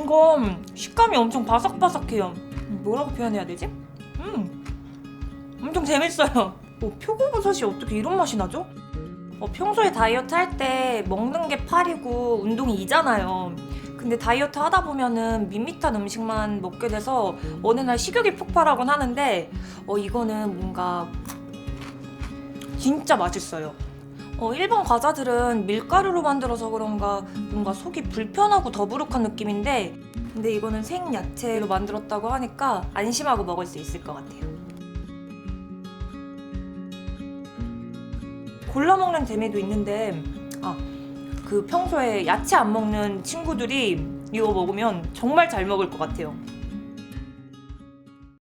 이거 식감이 엄청 바삭바삭해요. 음, 뭐라고 표현해야 되지? 음, 엄청 재밌어요. 어, 표고버섯이 어떻게 이런 맛이 나죠? 어, 평소에 다이어트 할 때 먹는 게 팔이고 운동이 이잖아요. 근데 다이어트 하다 보면은 밋밋한 음식만 먹게 돼서 어느 날 식욕이 폭발하곤 하는데 어, 이거는 뭔가 진짜 맛있어요. 어, 일반 과자들은 밀가루로 만들어서 그런가 뭔가 속이 불편하고 더부룩한 느낌인데 근데 이거는 생 야채로 만들었다고 하니까 안심하고 먹을 수 있을 것 같아요. 골라 먹는 재미도 있는데 아, 그 평소에 야채 안 먹는 친구들이 이거 먹으면 정말 잘 먹을 것 같아요.